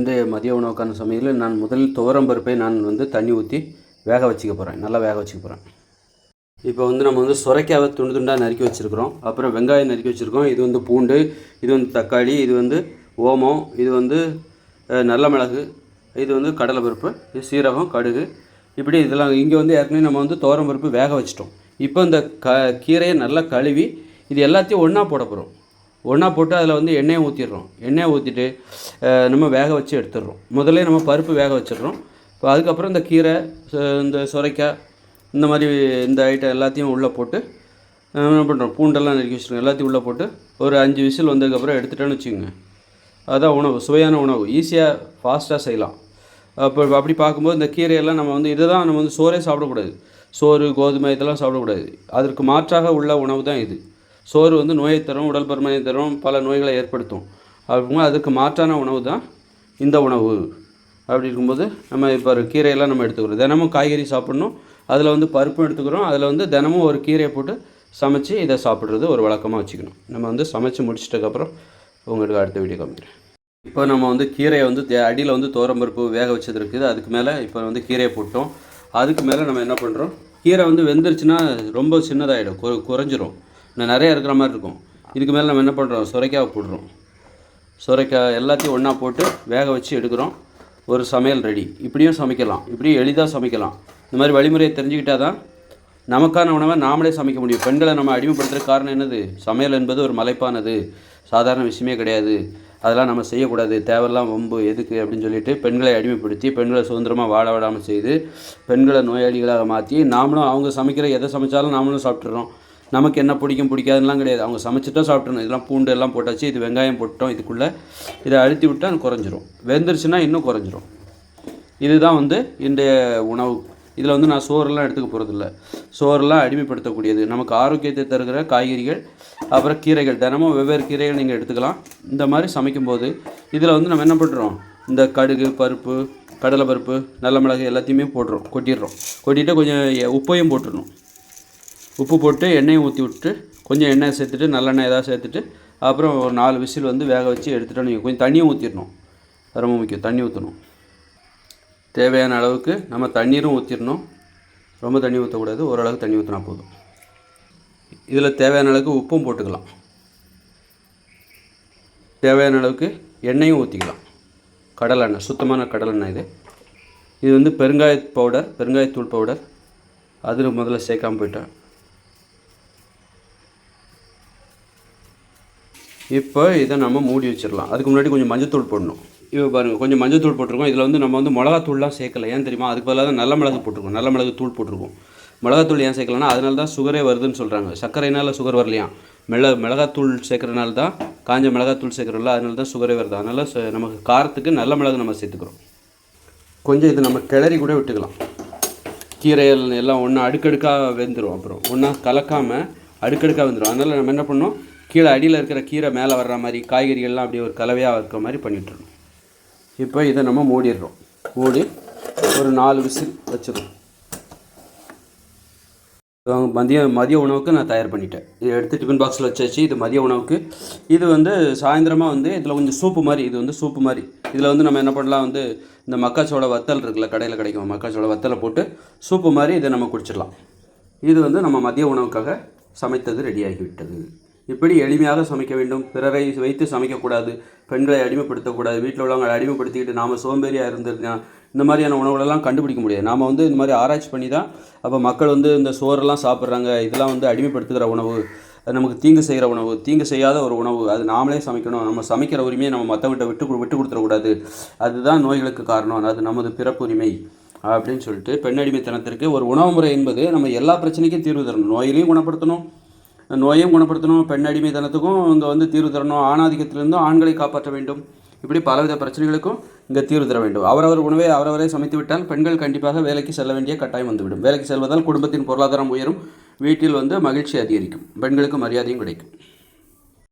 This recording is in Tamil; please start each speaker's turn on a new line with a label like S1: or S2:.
S1: இந்த மதிய உணவுக்கான சமையலில் நான் முதலில் துவரம் பருப்பை நான் வந்து தண்ணி ஊற்றி வேக வச்சுக்க போகிறேன் நல்லா வேக வச்சுக்க போகிறேன் இப்போ வந்து நம்ம வந்து சுரைக்காவை துண்டு துண்டாக நறுக்கி வச்சுருக்கிறோம். அப்புறம் வெங்காயம் நறுக்கி வச்சுருக்கோம். இது வந்து பூண்டு இது வந்து தக்காளி இது வந்து ஓமம் இது வந்து நல்ல மிளகு இது வந்து கடலைப்பருப்பு இது சீரகம் கடுகு. இப்படி இதெல்லாம் இங்கே வந்து ஏற்கனவே நம்ம வந்து துவரம் பருப்பு வேக வச்சிட்டோம். இப்போ இந்த க கீரையை நல்லா கழுவி இது எல்லாத்தையும் ஒன்றா போட போகிறோம் ஒன்றா போட்டு அதில் வந்து எண்ணெயை ஊற்றிடுறோம் எண்ணெயை ஊற்றிட்டு நம்ம வேக வச்சு எடுத்துடுறோம். முதல்ல நம்ம பருப்பு வேக வச்சிடுறோம். இப்போ அதுக்கப்புறம் இந்த கீரை ச- இந்த சுரைக்காய் இந்த மாதிரி இந்த ஐட்டம் எல்லாத்தையும் உள்ளே போட்டு என்ன பண்ணுறோம் பூண்டெல்லாம் நறுக்கி வச்சுருக்கோம் எல்லாத்தையும் உள்ளே போட்டு ஒரு அஞ்சு விசில் வந்ததுக்கப்புறம் எடுத்துட்டோன்னு வச்சுக்கோங்க. அதுதான் உணவு சுவையான உணவு. ஈஸியாக ஃபாஸ்ட்டாக செய்யலாம். அப்போ அப்படி பார்க்கும்போது இந்த கீரையெல்லாம் நம்ம வந்து இதை தான் நம்ம வந்து சோறே சாப்பிடக்கூடாது. சோறு கோதுமை இதெல்லாம் சாப்பிடக்கூடாது. அதற்கு மாற்றாக உள்ள உணவு தான் இது. சோறு வந்து நோயை தரும் உடல் பருமனை தரும் பல நோய்களை ஏற்படுத்தும். அப்படிங்கும்போது அதுக்கு மாற்றான உணவு தான் இந்த உணவு. அப்படி இருக்கும்போது நம்ம இப்போ ஒரு கீரையெல்லாம் நம்ம எடுத்துக்கிறோம். தினமும் காய்கறி சாப்பிட்ணும். அதில் வந்து பருப்பும் எடுத்துக்கிறோம். அதில் வந்து தினமும் ஒரு கீரையை போட்டு சமைச்சு இதை சாப்பிட்றது ஒரு வழக்கமாக வச்சுக்கணும். நம்ம வந்து சமைச்சு முடிச்சிட்டதுக்கப்புறம் உங்களுக்கு அடுத்த வீடியோ காமிக்கிறேன். இப்போ நம்ம வந்து கீரையை வந்து அடியில் வந்து பருப்பு வேக வச்சது இருக்குது. அதுக்கு மேலே இப்போ வந்து கீரையை போட்டோம். அதுக்கு மேலே நம்ம என்ன பண்ணுறோம் கீரை வந்து வெந்துருச்சுன்னா ரொம்ப சின்னதாகிடும் கு குறைஞ்சிரும். இன்னும் நிறைய இருக்கிற மாதிரி இருக்கும். இதுக்கு மேலே நம்ம என்ன பண்ணுறோம் சுரைக்காவை போடுறோம் சுரைக்காய் எல்லாத்தையும் ஒன்றா போட்டு வேக வச்சு எடுக்கிறோம். ஒரு சமையல் ரெடி. இப்படியும் சமைக்கலாம். இப்படியும் எளிதாக சமைக்கலாம். இந்த மாதிரி வழிமுறையை தெரிஞ்சுக்கிட்டால் தான் நமக்கான உணவை நாமளே சமைக்க முடியும். பெண்களை நம்ம அடிமைப்படுத்துகிற காரணம் என்னது? சமையல் என்பது ஒரு மலைப்பானது. சாதாரண விஷயமே கிடையாது. அதெல்லாம் நம்ம செய்யக்கூடாது. தேவையெல்லாம் வம்பு எதுக்கு அப்படின்னு சொல்லிட்டு பெண்களை அடிமைப்படுத்தி பெண்களை சுதந்திரமாக வாழ விடாமல் செய்து பெண்களை நோயாளிகளாக மாற்றி நாமளும் அவங்க சமைக்கிற எதை சமைச்சாலும் நாமளும் சாப்பிட்றோம் நமக்கு என்ன பிடிக்கும் பிடிக்காதுலாம் கிடையாது. அவங்க சமைச்சிட்டா சாப்பிட்றணும் இதெல்லாம் பூண்டு எல்லாம் போட்டாச்சு இது வெங்காயம் போட்டோம் இதுக்குள்ளே. இதை அழுத்தி விட்டால் குறைஞ்சிரும். வெந்துருச்சுன்னா இன்னும் குறைஞ்சிரும். இதுதான் வந்து இன்றைய உணவு. இதில் வந்து நான் சோறுலாம் எடுத்துக்க போகிறதில்ல சோறுலாம் அடிமைப்படுத்தக்கூடியது. நமக்கு ஆரோக்கியத்தை தருகிற காய்கறிகள் அப்புறம் கீரைகள். தினமும் வெவ்வேறு கீரைகள் நீங்கள் எடுத்துக்கலாம். இந்த மாதிரி சமைக்கும்போது இதில் வந்து நம்ம என்ன பண்ணுறோம்? இந்த கடுகு பருப்பு கடலை பருப்பு நல்ல மிளகு எல்லாத்தையுமே போடுறோம் கொட்டிடுறோம். கொட்டிட்டு கொஞ்சம் உப்பையும் போட்டுடணும். உப்பு போட்டு எண்ணெயை ஊற்றி விட்டு கொஞ்சம் எண்ணெய் சேர்த்துட்டு நல்லெண்ணெய் ஏதாவது சேர்த்துட்டு அப்புறம் ஒரு நாலு விசில் வந்து வேக வச்சு எடுத்துட்டோம் நீங்கள் கொஞ்சம் தண்ணியும் ஊற்றிடணும் ரொம்ப முக்கியம். தண்ணி ஊற்றணும் தேவையான அளவுக்கு நம்ம தண்ணீரும் ஊற்றிடணும் ரொம்ப தண்ணி ஊற்றக்கூடாது ஓரளவுக்கு தண்ணி ஊற்றினா போதும். இதில் தேவையான அளவுக்கு உப்பும் போட்டுக்கலாம். தேவையான அளவுக்கு எண்ணெயும் ஊற்றிக்கலாம் கடலெண்ணெய் சுத்தமான கடலெண்ணெய் இது. இது வந்து பெருங்காய பவுடர் பெருங்காயத்தூள் பவுடர் அதில் முதல்ல சேர்க்காம போயிட்டேன். இப்போ இதை நம்ம மூடி வச்சிடலாம். அதுக்கு முன்னாடி கொஞ்சம் மஞ்சத்தூள் போடணும். இப்போ பாருங்கள் கொஞ்சம் மஞ்சத்தூள் போட்டிருக்கோம். இதில் வந்து நம்ம வந்து மிளகாத்தூள்லாம் சேர்க்கல. ஏன் தெரியுமா? அதுக்கு பதிலாக தான் நல்ல மிளகு போட்டிருக்கோம். நல்ல மிளகு தூள் போட்டிருக்கோம். மிளகாத்தூள் ஏன் சேர்க்கலன்னா அதனால தான் சுகரே வருதுன்னு சொல்கிறாங்க சர்க்கரைனால சுகர் வரலையா? மிள மிளகாத்தூள் சேர்க்குறதுனால தான் காஞ்ச மிளகாத்தூள் சேர்க்குறோம்ல அதனால தான் சுகரே வருது. அதனால் நமக்கு காரத்துக்கு நல்ல மிளகு நம்ம சேர்த்துக்கிறோம். கொஞ்சம் இது நம்ம கிளறி கூட விட்டுக்கலாம். கீரைகள் எல்லாம் ஒன்றா அடுக்கடுக்காக வெந்துடும் அப்புறம் ஒன்றா கலக்காமல் அடுக்கடுக்காக வெந்துடும் அதனால் நம்ம என்ன பண்ணோம் கீழே அடியில் இருக்கிற கீரை மேலே வர்ற மாதிரி காய்கறிகள்லாம் அப்படியே ஒரு கலவையாக இருக்கிற மாதிரி பண்ணிட்டுருணும் இப்போ இதை நம்ம மூடிடுறோம். மூடி ஒரு நாலு விசில் வச்சிடும் மதிய மதிய உணவுக்கு நான் தயார் பண்ணிட்டேன். இதை எடுத்து டிஃபன் பாக்ஸில் வச்சாச்சு. இது மதிய உணவுக்கு. இது வந்து சாயந்தரமாக வந்து இதில் கொஞ்சம் சூப்பு மாதிரி இது வந்து சூப்பு மாதிரி. இதில் வந்து நம்ம என்ன பண்ணலாம் வந்து இந்த மக்காச்சோள வத்தல் இருக்குல்ல கடையில் கிடைக்கும் மக்காச்சோள வத்தலை போட்டு சூப்பு மாதிரி இதை நம்ம குடிச்சிடலாம். இது வந்து நம்ம மதிய உணவுக்காக சமைத்தது ரெடியாகிவிட்டது எப்படி எளிமையாக சமைக்க வேண்டும்? பிறரை வைத்து சமைக்கக்கூடாது பெண்களை அடிமைப்படுத்தக்கூடாது வீட்டில் உள்ளவங்களை அடிமைப்படுத்திக்கிட்டு நாம் சோம்பேறியாக இருந்திருந்தா இந்த மாதிரியான உணவுகளெல்லாம் கண்டுபிடிக்க முடியாது. நாம் வந்து இந்த மாதிரி ஆராய்ச்சி பண்ணி தான் அப்போ மக்கள் வந்து இந்த சோறெல்லாம் சாப்பிட்றாங்க. இதெல்லாம் வந்து அடிமைப்படுத்துகிற உணவு அது நமக்கு தீங்கு செய்கிற உணவு தீங்கு செய்யாத ஒரு உணவு. அது நாமளே சமைக்கணும். நம்ம சமைக்கிற உரிமையை நம்ம மற்றவங்கிட்ட விட்டு விட்டு கொடுத்துடக்கூடாது. அதுதான் நோய்களுக்கு காரணம். அது நமது பிறப்புரிமை அப்படின்னு சொல்லிட்டு பெண்ணடிமைத்தனத்திற்கு ஒரு உணவு முறை என்பது நம்ம எல்லா பிரச்சனைக்கும் தீர்வு தரணும். நோயிலையும் குணப்படுத்தணும். நோயையும் குணப்படுத்தணும் பெண் அடிமைத்தனத்துக்கும் இங்கே வந்து தீர்வு தரணும் ஆணாதிக்கத்திலிருந்தும் ஆண்களை காப்பாற்ற வேண்டும். இப்படி பலவித பிரச்சனைகளுக்கும் இங்கே தீர்வு தர வேண்டும். அவரவர் உணவை அவரவரே சமைத்து விட்டால் பெண்கள் கண்டிப்பாக வேலைக்கு செல்ல வேண்டிய கட்டாயம் வந்துவிடும். வேலைக்கு செல்வதால் குடும்பத்தின் பொருளாதாரம் உயரும். வீட்டில் வந்து மகிழ்ச்சி அதிகரிக்கும். பெண்களுக்கு மரியாதையும் கிடைக்கும்.